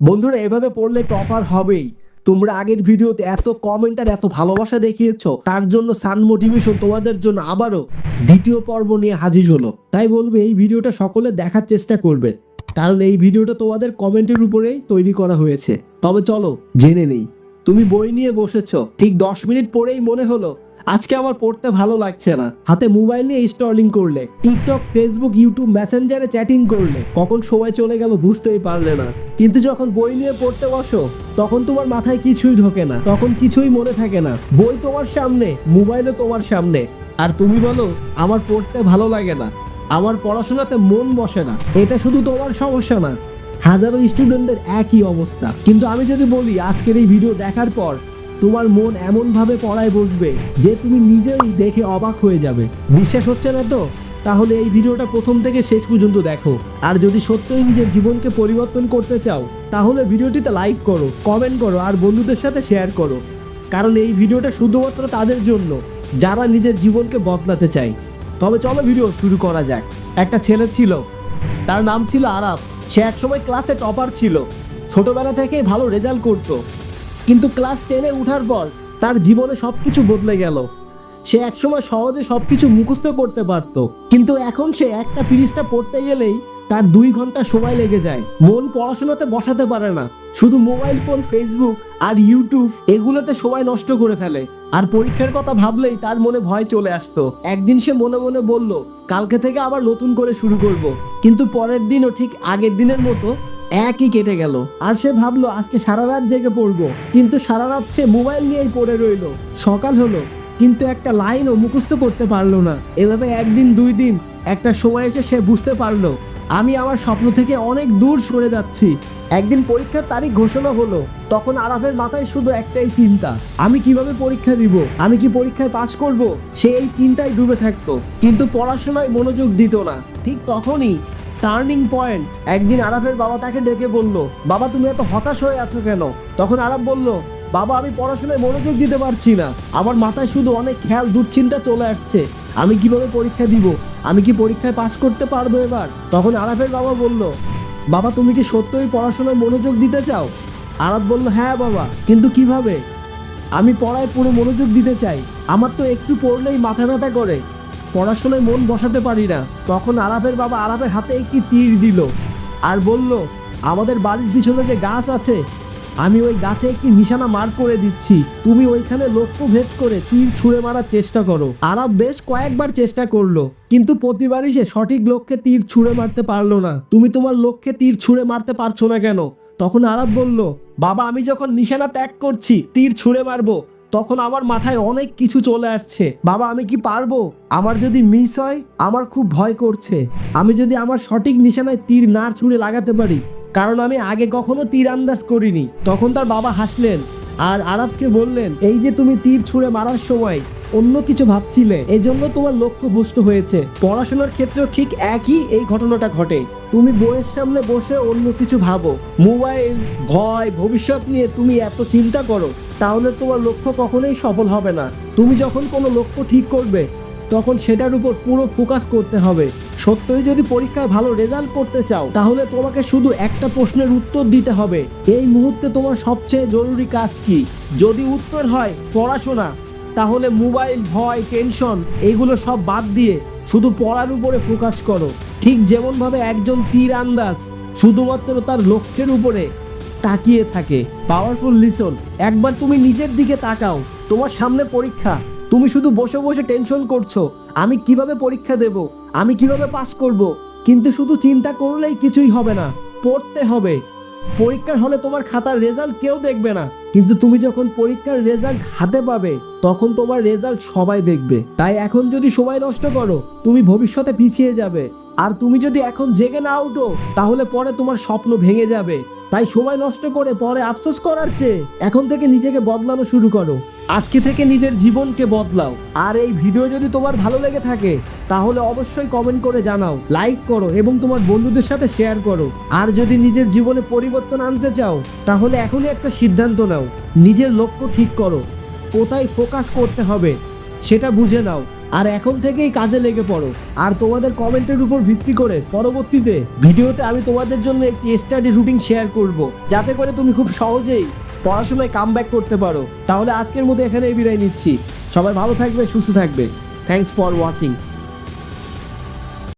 বন্ধুরা, এভাবে পড়লে টপার হবেই। তোমরা আগের ভিডিওতে এত কমেন্ট আর এত ভালোবাসা দেখিয়েছো, তার জন্য সান মোটিভেশন তোমাদের জন্য আবারও দ্বিতীয় পর্ব নিয়ে হাজির হলো। তাই বলবে, এই ভিডিওটা সকলে দেখার চেষ্টা করবে। কারণ এই ভিডিওটা তোমাদের কমেন্টের উপরেই তৈরি করা হয়েছে। তবে চলো, জেনে নেই। তুমি বই নিয়ে বসেছো, ঠিক দশ মিনিট পরেই মনে হলো আজকে আমার পড়তে ভালো লাগছে না। হাতে মোবাইল নিয়ে স্টলিং করলে টিকটক ফেসবুক ইউটিউব মেসেঞ্জারে চ্যাটিং করলে, কখন সময় চলে গেল বুঝতেই পারলে না। কিন্তু যখন বই নিয়ে পড়তে বসো, তখন তোমার মাথায় কিছুই ঢোকে না, তখন কিছুই মনে থাকে না। বই তোমার সামনে, মোবাইলও তোমার সামনে। আর তুমি বলো, আমার পড়তে ভালো লাগে না, আমার পড়াশোনাতে মন বসে না, এটা শুধু তোমার সমস্যা না। হাজারো স্টুডেন্টদের একই অবস্থা। কিন্তু আমি যদি বলি, আজকের এই ভিডিও দেখার পর তোমার মন এমনভাবে পড়ায় বসবে যে তুমি নিজেই দেখে অবাক হয়ে যাবে। বিশ্বাস হচ্ছে না তো? তাহলে এই ভিডিওটা প্রথম থেকে শেষ পর্যন্ত দেখো। আর যদি সত্যিই নিজের জীবনকে পরিবর্তন করতে চাও, তাহলে ভিডিওটিতে লাইক করো কমেন্ট করো, আর বন্ধুদের সাথে শেয়ার করো। কারণ এই ভিডিওটা শুধুমাত্র তাদের জন্য, যারা নিজের জীবনকে বদলাতে চায়। তবে চলো ভিডিও শুরু করা যাক। একটা ছেলে ছিল, তার নাম ছিল আরাব সে একসময় ক্লাসে টপার ছিল। ছোটবেলা থেকেই ভালো রেজাল্ট করতো। কিন্তু ক্লাস টেনে ওঠার পর তার জীবনে সব কিছু বদলে গেল। সে একসময় সহজে সব কিছু মুখস্থ করতে পারত। কিন্তু এখন সে একটা পিরিচটা পড়তে গেলেই তার দুই ঘণ্টা সময় লেগে যায়। মন পড়াশোনাতে বসাতে পারে না। শুধু মোবাইল ফোন ফেসবুক আর ইউটিউব এগুলোতে সময় নষ্ট করে ফেলে। আর পরীক্ষার কথা ভাবলেই তার মনে ভয় চলে আসতো। একদিন সে মনে মনে বলল, কালকে থেকে আবার নতুন করে শুরু করব। কিন্তু পরের দিনও ঠিক আগের দিনের মতো একই কেটে গেল। আর সে ভাবলো, আজকে সারা রাত জেগে পড়ব। কিন্তু সারা রাত সে মোবাইল নিয়েই পড়ে রইল। সকাল হলো, কিন্তু একটা লাইনও মুখস্থ করতে পারল না। এভাবে একদিন, দুই দিন একটা সময় এসে সে বুঝতে পারল, আমি আমার স্বপ্ন থেকে অনেক দূর সরে যাচ্ছি। একদিন পরীক্ষার তারিখ ঘোষণা হলো, তখন আরাফের মাথায় শুধু একটাই চিন্তা, আমি কীভাবে পরীক্ষা দিব? আমি কি পরীক্ষায় পাশ করব? সে এই চিন্তায় ডুবে থাকতো, কিন্তু পড়াশোনায় মনোযোগ দিত না। ঠিক তখনই টার্নিং পয়েন্ট। একদিন আরাফের বাবা তাকে ডেকে বলল, বাবা, তুমি এত হতাশ হয়ে আছো কেন? তখন আরাফ বলল, বাবা, আমি পড়াশোনায় মনোযোগ দিতে পারছি না। আমার মাথায় শুধু অনেক খেয়াল, দুশ্চিন্তা চলে আসছে। আমি কীভাবে পরীক্ষা দিব? আমি কি পরীক্ষায় পাশ করতে পারব এবার? তখন আরাফের বাবা বলল, বাবা, তুমি কি সত্যই পড়াশোনায় মনোযোগ দিতে চাও? আরাফ বলল হ্যাঁ বাবা, কিন্তু কীভাবে? আমি পড়ায় পুরো মনোযোগ দিতে চাই। আমার তো একটু পড়লেই মাথা ব্যথা করে। পড়াশোনায় মন বসাতে পারি না। তখন আরাফের বাবা আরাফের হাতে একটি তীর দিল আর বলল, আমাদের বাড়ির পিছনে যে গাছ আছে, আমি ওই গাছে একটি নিশানা মার করে দিচ্ছি। তুমি ওইখানে লক্ষ্য ভেদ করে তীর ছুঁড়ে মারার চেষ্টা করো। আরাফ বেশ কয়েকবার চেষ্টা করল, কিন্তু প্রতিবারই সে সঠিক লক্ষ্যে তীর ছুঁড়ে মারতে পারল না। তুমি তোমার লক্ষ্যে তীর ছুঁড়ে মারতে পারছ না কেন? তখন আরাফ বলল, বাবা, আমি যখন নিশানা ত্যাগ করছি, তীর ছুঁড়ে মারবো। তখন আমার মাথায় অনেক কিছু চলে আসছে। বাবা, আমি কি পারব? আমার যদি মিস হয়, আমার খুব ভয় করছে। আমি যদি আমার সঠিক নিশানায় তীর না ছুঁড়ে লাগাতে পারি, কারণ আমি আগে কখনো তীর আন্দাজ করিনি। তখন তার বাবা হাসলেন আর আরবকে বললেন, এই যে তুমি তীর ছুঁড়ে মারার সময় অন্য কিছু ভাবছিলে, এজন্য তোমার লক্ষ্য ভ্রষ্ট হয়েছে। পড়াশোনার ক্ষেত্রেও ঠিক একই এই ঘটনাটা ঘটে। তুমি বইয়ের সামনে বসে অন্য কিছু ভাবো। মোবাইল, ভয়, ভবিষ্যৎ নিয়ে তুমি এত চিন্তা করো। তাহলে তোমার লক্ষ্য কখনোই সফল হবে না। তুমি যখন কোনো লক্ষ্য ঠিক করবে, তখন সেটার উপর পুরো ফোকাস করতে হবে। সত্যই যদি পরীক্ষায় ভালো রেজাল্ট করতে চাও, তাহলে তোমাকে শুধু একটা প্রশ্নের উত্তর দিতে হবে। এই মুহূর্তে তোমার সবচেয়ে জরুরি কাজ কি? যদি উত্তর হয়, পড়াশোনা, তাহলে মোবাইল, ভয়, টেনশন, এগুলো সব বাদ দিয়ে শুধু পড়ার উপরে ফোকাস করো। ঠিক যেমনভাবে একজন তীর আন্দাজ, শুধুমাত্র তার লক্ষ্যের উপরে তাকিয়ে থাকে। পাওয়ারফুল লিসন একবার তুমি নিজের দিকে তাকাও। তোমার সামনে পরীক্ষা। তুমি শুধু বসে বসে টেনশন করছ। আমি কীভাবে পরীক্ষা দেব? আমি কীভাবে পাস করব? কিন্তু শুধু চিন্তা করলেই কিছুই হবে না। পড়তে হবে। পরীক্ষার হলে তোমার খাতার রেজাল্ট কেউ দেখবে না। কিন্তু তুমি যখন পরীক্ষার রেজাল্ট হাতে পাবে, তখন তোমার রেজাল্ট সবাই দেখবে। তাই এখন যদি সময় নষ্ট করো, তুমি ভবিষ্যতে পিছিয়ে যাবে। আর তুমি যদি এখন জেগে না উঠো, তাহলে পরে তোমার স্বপ্ন ভেঙে যাবে। তাই সময় নষ্ট করে পরে আফসোস করার চেয়ে এখন থেকে নিজেকে বদলানো শুরু করো। আজকে থেকে নিজের জীবনকে বদলাও। আর এই ভিডিও যদি তোমার ভালো লেগে থাকে, তাহলে অবশ্যই কমেন্ট করে জানাও লাইক করো এবং তোমার বন্ধুদের সাথে শেয়ার করো। আর যদি নিজের জীবনে পরিবর্তন আনতে চাও, তাহলে এখনই একটা সিদ্ধান্ত নাও। নিজের লক্ষ্য ঠিক করো। কোথায় ফোকাস করতে হবে, সেটা বুঝে নাও। আর এখন থেকেই কাজে লেগে পড়ো। আর তোমাদের কমেন্টের উপর ভিত্তি করে পরবর্তীতে ভিডিওতে আমি তোমাদের জন্য একটি স্টাডি রুটিন শেয়ার করব। যাতে করে তুমি খুব সহজেই পড়াশোনায় কাম করতে পারো। তাহলে আজকের মতো এখানেই বিদায় নিচ্ছি। সবাই ভালো থাকবে, সুস্থ থাকবে। Thanks for watching